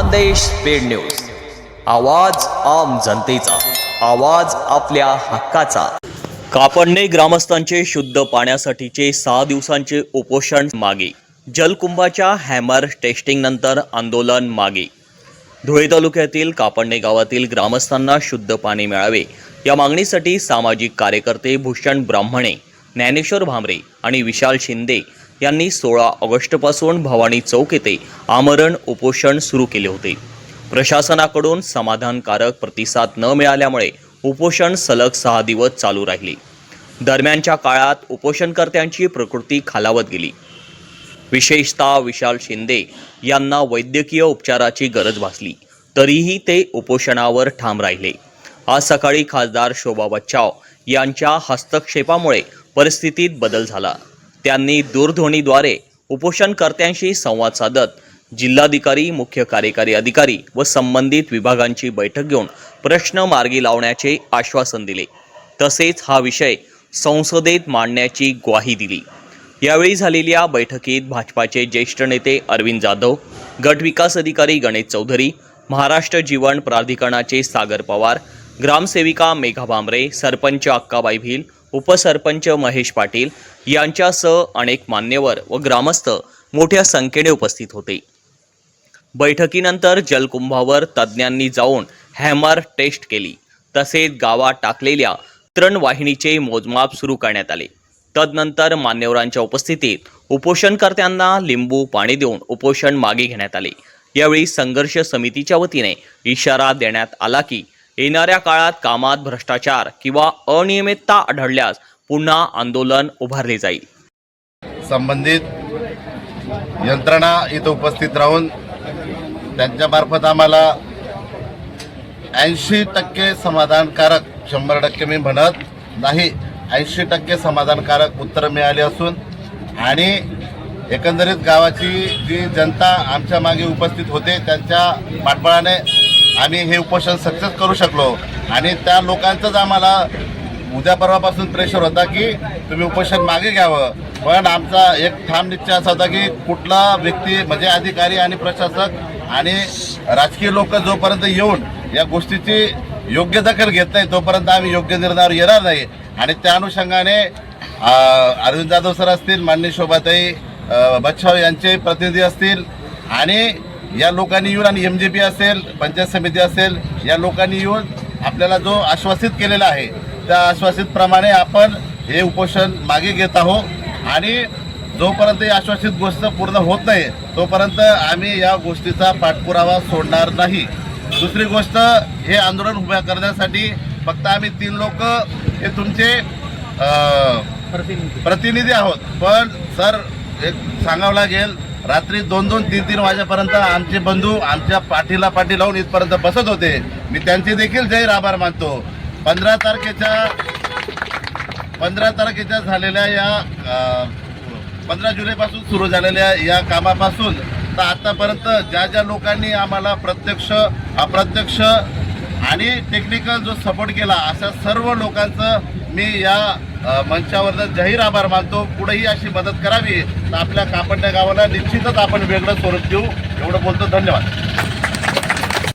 Khandesh paid news. आवाज आम जनतेचा. आवाज आपल्या हक्काचा. कापडणे ग्रामस्थांचे शुद्ध पाण्यासाठीचे सहा दिवसांचे उपोषण मागे. जलकुंभाच्या हॅमर टेस्टिंग नंतर आंदोलन मागे. धुळे तालुक्यातील कापडणे गावातील ग्रामस्थांना शुद्ध पाणी मिळावे. या मागणीसाठी सामाजिक कार्यकर्ते भूषण ब्राह्मणे ज्ञानेश्वर भांबरे आणि विशाल शिंदे यांनी सोळा ऑगस्टपासून भवानी चौक येथे आमरण उपोषण सुरू केले होते. प्रशासनाकडून समाधानकारक प्रतिसाद न मिळाल्यामुळे उपोषण सलग सहा दिवस चालू राहिले. दरम्यानच्या काळात उपोषणकर्त्यांची प्रकृती खालावत गेली. विशेषतः विशाल शिंदे यांना वैद्यकीय उपचाराची गरज भासली तरीही ते उपोषणावर ठाम राहिले. आज सकाळी खासदार शोभा बच्चाव यांच्या हस्तक्षेपामुळे परिस्थितीत बदल झाला. त्यांनी दूरध्वनीद्वारे उपोषणकर्त्यांशी संवाद साधत जिल्हाधिकारी मुख्य कार्यकारी अधिकारी व संबंधित विभागांची बैठक घेऊन प्रश्न मार्गी लावण्याचे आश्वासन दिले. तसेच हा विषय संसदेत मांडण्याची ग्वाही दिली. यावेळी झालेल्या बैठकीत भाजपाचे ज्येष्ठ नेते अरविंद जाधव गट विकास अधिकारी गणेश चौधरी महाराष्ट्र जीवन प्राधिकरणाचे सागर पवार ग्रामसेविका मेघा भांबरे सरपंच अक्काबाई भिल उपसरपंच महेश पाटील यांच्यासह अनेक मान्यवर व ग्रामस्थ मोठ्या संख्येने उपस्थित होते. बैठकीनंतर जलकुंभावर तज्ज्ञांनी जाऊन हॅमर टेस्ट केली. तसेच गावात टाकलेल्या तरणवाहिनीचे मोजमाप सुरू करण्यात आले. तदनंतर मान्यवरांच्या उपस्थितीत उपोषणकर्त्यांना लिंबू पाणी देऊन उपोषण मागे घेण्यात आले. यावेळी संघर्ष समितीच्या वतीने इशारा देण्यात आला की येणाऱ्या काळात कामात भ्रष्टाचार किंवा अनियमितता आढळल्यास पुन्हा आंदोलन उभारले जाईल. संबंधित यंत्रणा इथं उपस्थित राहून त्यांच्यामार्फत आम्हाला ऐंशी टक्के समाधानकारक शंभर टक्के मी म्हणत नाही ऐंशी टक्के समाधानकारक उत्तर मिळाले असून आणि एकंदरीत गावाची जी जनता आमच्या मागे उपस्थित होते त्यांच्या पाठबळाने आणि हे उपोषण सक्सेस करू शकलो. आणि त्या लोकांचंच आम्हाला उद्या परवापासून प्रेशर होता की तुम्ही उपोषण मागे घ्यावं. पण आमचा एक ठाम निश्चय असा होता की कुठला व्यक्ती म्हणजे अधिकारी आणि प्रशासक आणि राजकीय लोक जोपर्यंत येऊन या गोष्टीची योग्य दखल घेत नाही तोपर्यंत आम्ही योग्य निर्णयावर येणार नाही. आणि त्या अनुषंगाने अरविंद जाधव सर असतील मान्य शोभाताई अ, बच्छाव यांचे प्रतिनिधी असतील आणि या लोकांनी येऊन आणि एम जे पी असेल पंचायत समिती असेल या लोकांनी येऊन आपल्याला जो आश्वासित केलेला आहे त्या आश्वासितप्रमाणे आपण हे उपोषण मागे घेत आहोत. आणि जोपर्यंत ही आश्वासित गोष्ट पूर्ण होत नाही तोपर्यंत आम्ही या गोष्टीचा पाठपुरावा सोडणार नाही. दुसरी गोष्ट हे आंदोलन उभ्या करण्यासाठी फक्त आम्ही तीन लोक हे तुमचे प्रतिनिधी आहोत. पण सर एक सांगावं लागेल रात्री दोन दोन तीन तीन वाजेपर्यंत आमचे बंधू आमच्या पाठीला पाठी लावून इथपर्यंत बसत होते. मी त्यांचे देखील जाहीर आभार मानतो. पंधरा तारखेच्या पंधरा तारखेच्या झालेल्या या पंधरा जुलैपासून सुरू झालेल्या या कामापासून तर आतापर्यंत ज्या ज्या लोकांनी आम्हाला प्रत्यक्ष अप्रत्यक्ष आणि टेक्निकल जो सपोर्ट केला अशा सर्व लोकांचं मी या मंचावर मंचावरनं जाहीर आभार मानतो. पुढेही अशी मदत करावी. तर आपल्या कापडण्या गावाला निश्चितच आपण वेगळं स्वरूप देऊ. एवढं बोलतो. धन्यवाद.